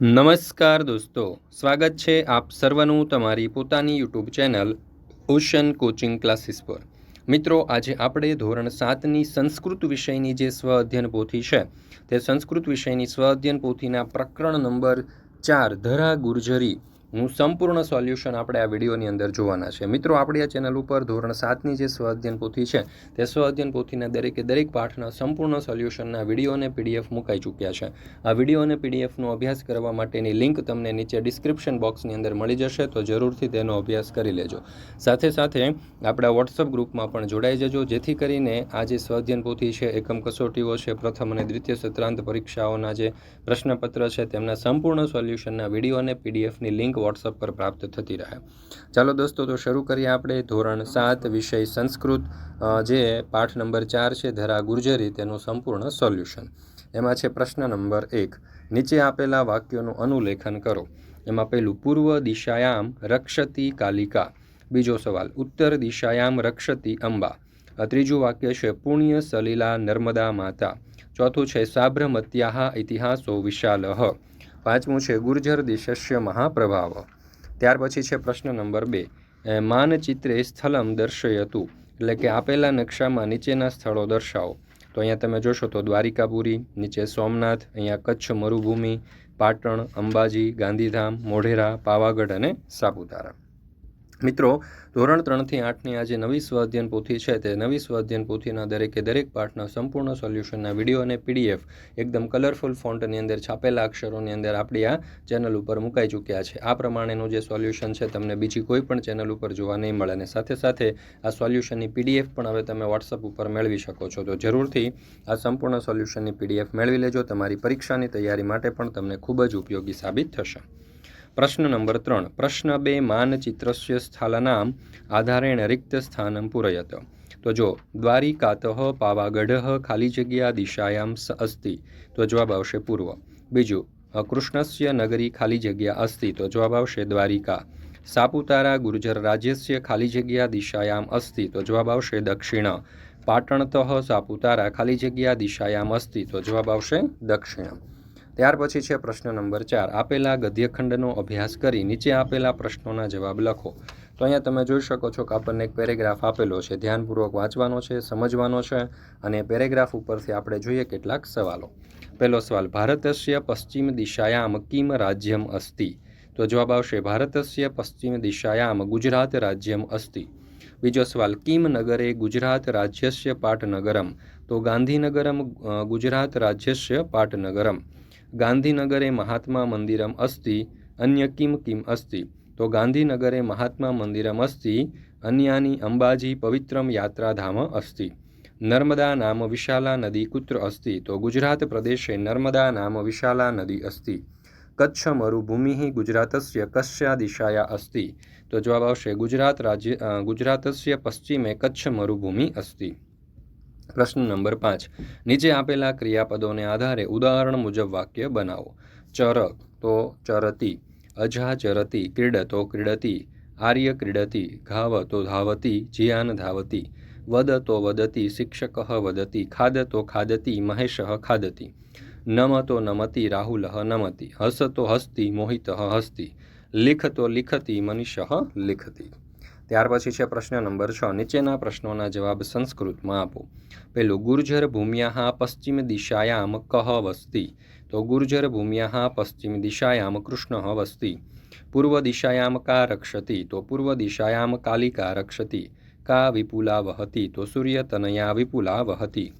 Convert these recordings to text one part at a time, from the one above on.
નમસ્કાર દોસ્તો, સ્વાગત છે આપ સર્વનું તમારી પોતાની YouTube channel Ocean Coaching Classes પર. મિત્રો, આજે આપણે ધોરણ સાતની સંસ્કૃત વિષયની જે સ્વ અધ્યયન પોથી છે, તે સંસ્કૃત વિષયની સ્વ અધ્યયન પોથીના પ્રકરણ નંબર ચાર, ધરા ગુર્જરી. નું સંપૂર્ણ સોલ્યુશન આપણે આ વિડીયોની અંદર જોવાના છે. મિત્રો, આપણી આ ચેનલ ઉપર ધોરણ સાતની જે સ્વાધ્યન પોથી છે, તે સ્વાધ્યન પોથીના દરેકે દરેક પાઠના સંપૂર્ણ સોલ્યુશનના વીડિયો અને પીડીએફ મુકાઈ ચૂક્યા છે. આ વીડિયો અને પીડીએફનો અભ્યાસ કરવા માટેની લિંક તમને નીચે ડિસ્ક્રિપ્શન બોક્સની અંદર મળી જશે, તો જરૂરથી તેનો અભ્યાસ કરી લેજો. સાથે સાથે આપણા વોટ્સઅપ ગ્રુપમાં પણ જોડાઈ જજો, જેથી કરીને આ જે સ્વાધ્યન પોથી છે, એકમ કસોટીઓ છે, પ્રથમ અને દ્વિતીય સત્રાંત પરીક્ષાઓના જે પ્રશ્નપત્ર છે, તેમના સંપૂર્ણ સોલ્યુશનના વીડિયો અને પીડીએફની લિંક વોટ્સઅપ પર પ્રાપ્ત થતી રહે. ચાલો દોસ્તો, તો શરૂ કરીએ આપણે ધોરણ સાત વિષય સંસ્કૃત જે પાઠ નંબર ચાર છે, ધરા ગુર્જરી, તેનું સંપૂર્ણ સોલ્યુશન. એમાં છે પ્રશ્ન નંબર એક. નીચે આપેલા વાક્યોનું અનુલેખન કરો. એમાં પહેલું, પૂર્વ દિશાયામ રક્ષતી કાલિકા. બીજો સવાલ, ઉત્તર દિશાયામ રક્ષતી અંબા. ત્રીજું વાક્ય છે, પુણ્ય સલીલા નર્મદા માતા. ચોથું છે સાબ્રમત્યાહ ઇતિહાસો વિશાલહ. પાંચમું છે, ગુર્જર દિશસ્ય મહાપ્રભાવ. ત્યાર પછી છે પ્રશ્ન નંબર બે. માનચિત્રે સ્થલમ દર્શયતું. એટલે કે આપેલા નકશામાં નીચેના સ્થળો દર્શાવો. તો અહીંયા તમે જોશો તો દ્વારિકાપુરી, નીચે સોમનાથ, અહીંયા કચ્છ મરુભૂમિ, પાટણ, અંબાજી, ગાંધીધામ, મોઢેરા, પાવાગઢ અને સાપુતારા. મિત્રો, ધોરણ ત્રણથી આઠની આ જે નવી સ્વાધ્યન પોથી છે, તે નવી સ્વાધ્યન પોથીના દરેકે દરેક પાઠના સંપૂર્ણ સોલ્યુશનના વીડિયો અને પીડીએફ એકદમ કલરફુલ ફોન્ટની અંદર છાપેલા અક્ષરોની અંદર આપણી આ ચેનલ ઉપર મુકાઈ ચૂક્યા છે. આ પ્રમાણેનું જે સોલ્યુશન છે, તમને બીજી કોઈ પણ ચેનલ ઉપર જોવા નહીં મળે અને સાથે સાથે આ સોલ્યુશનની પીડીએફ પણ હવે તમે વોટ્સઅપ ઉપર મેળવી શકો છો. તો જરૂરથી આ સંપૂર્ણ સોલ્યુશનની પીડીએફ મેળવી લેજો. તમારી પરીક્ષાની તૈયારી માટે પણ તમને ખૂબ જ ઉપયોગી સાબિત થશે. પ્રશ્ન નંબર ત્રણ. પ્રશ્ન બે માનચિત્રસ્ય સ્થાલનામ આધારેણ રિક્ત સ્થાનમ પૂરયત. તો જો, દ્વારિકાતઃ પાવાગઢ ખાલી જગ્યા દિશાયામ સ અસ્તિ. તો જવાબ આવશે પૂર્વ. બીજું કૃષ્ણસ્ય નગરી ખાલી જગ્યા અસ્તિ. તો જવાબ આવશે દ્વારિકા. સાપુતારા ગુર્જર રાજ્યસ્ય ખાલી જગ્યા દિશાયામ અસ્તિ. તો જવાબ આવશે દક્ષિણ. પાટણતઃ સાપુતારા ખાલી જગ્યા દિશાયામ અસ્તિ. તો જવાબ આવશે દક્ષિણ. ત્યાર પછી છે પ્રશ્ન નંબર ચાર. આપેલા ગદ્યખંડનો અભ્યાસ કરી નીચે આપેલા પ્રશ્નોના જવાબ લખો. તો અહીંયા તમે જોઈ શકો છો કે આપણને એક પેરેગ્રાફ આપેલો છે. ધ્યાનપૂર્વક વાંચવાનો છે, સમજવાનો છે અને પેરેગ્રાફ ઉપરથી આપણે જોઈએ કેટલાક સવાલો. પહેલો સવાલ, ભારતસ્ય પશ્ચિમ દિશાયામ કિમ રાજ્યમ અસ્તિ? તો જવાબ આવશે, ભારતસ્ય પશ્ચિમ દિશાયામ ગુજરાત રાજ્યમ અસ્તિ. બીજો સવાલ, કિમ નગરે ગુજરાત રાજ્યસ્ય પાટનગરમ? તો ગાંધીનગરમ ગુજરાત રાજ્યસ્ય પાટનગરમ. ગાંધીનગરે મહાત્મા મંદિરમ અસ્તિ, અન્ય કિમ કિમ અસ્તિ? તો ગાંધીનગરે મહાત્મા મંદિરમ અસ્તિ, અન્યાની અંબાજી પવિત્રમ યાત્રાધામ અસ્તિ. નર્મદા નામ વિશાલા નદી કુત્ર અસ્તિ. તો ગુજરાત પ્રદેશે નર્મદા નામ વિશાલા નદી અસ્તિ. કચ્છ મરુભૂમિ ગુજરાતસ્ય કસ્યા દિશાયા અસ્તિ. તો જવાબ આવશે ગુજરાત રાજ્ય ગુજરાતસ્ય પશ્ચિમે કચ્છ મરુભૂમિ અસ્તિ. પ્રશ્ન નંબર પાંચ. નીચે આપેલા ક્રિયાપદોને આધારે ઉદાહરણ મુજબ વાક્ય બનાવો. ચર તો ચરતી, અજા ચરતી ક્રીડતો ક્રીડતી, આર્ય ક્રીડતી, ઘાવ તો ધાવતી, જીયાન ધાવતી, વદ તો વદતી, શિક્ષક વદતી, ખાદ તો ખાદતી, મહેશ ખાદતી, નમ તો નમતી, રાહુલ નમતી, હસ તો હસતી, મોહિત હસતી, લિખ તો લિખતી, મનીષ લિખતી. ત્યાર પછી છે પ્રશ્ન નંબર છ. નીચેના પ્રશ્નોના જવાબ સંસ્કૃતમાં આપો. પેલું ગુર્જર ભૂમ્યા પશ્ચિમ દિશાયામ કહ વસ્તી? તો ગુર્જર ભૂમ્યા પશ્ચિમ દિશાયામ કૃષ્ણ વસ્તી. પૂર્વ દિશાયામ કા રક્ષતી? તો પૂર્વ દિશાયામ કાલિકા રક્ષતી. કા વિપુલા વહતી? તો સૂર્યતનયા વિપુલા વહતી.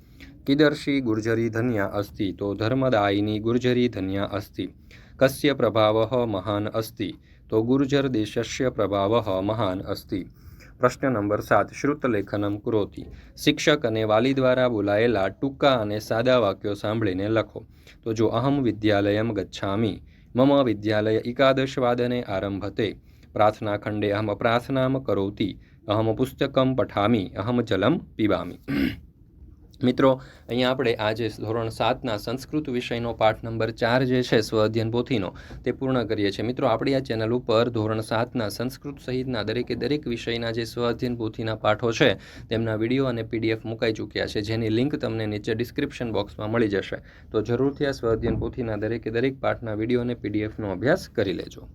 કિદર્શી ગુર્જરી ધન્યા અસ્તિ? તો ધર્મદાયિની ગુર્જરી ધન્યા અસ્તિ. કસ્ય પ્રભાવ મહાન અસ્તિ. તો ગુર્જર દેશસ્ય પ્રભાવः મહાન અસ્તિ પ્રશ્ન નંબર સાત શ્રુતલેખનમ કુરોતિ શિક્ષક અને વાલી દ્વારા બોલાયેલા ટૂંકા અને સાદા વાક્યો સાંભળીને લખો તો જો અહમ વિદ્યાલયમ ગચ્છામી મમ વિદ્યાલય એકાદશવાદને આરંભતે પ્રાર્થના ખંડે અહમ પ્રાર્થનામ કરોતિ અહમ પુસ્તકમ પઠામી અહમ જલમ પીબામિ મિત્રો, અહીંયા આપણે આજે ધોરણ સાતના સંસ્કૃત વિષયનો પાઠ નંબર ચાર જે છે, સ્વ અધ્યયન પોથીનો, તે પૂર્ણ કરીએ છીએ. મિત્રો, આપણી આ ચેનલ ઉપર ધોરણ સાતના સંસ્કૃત સહિતના દરેકે દરેક વિષયના જે સ્વ અધ્યયન પોથીના પાઠો છે, તેમના વીડિયો અને પીડીએફ મુકાઈ ચૂક્યા છે. જેની લિંક તમને નીચે ડિસ્ક્રિપ્શન બોક્સમાં મળી જશે. તો જરૂરથી આ સ્વ અધ્યયન પોથીના દરેકે દરેક પાઠના વીડિયો અને પીડીએફનો અભ્યાસ કરી લેજો.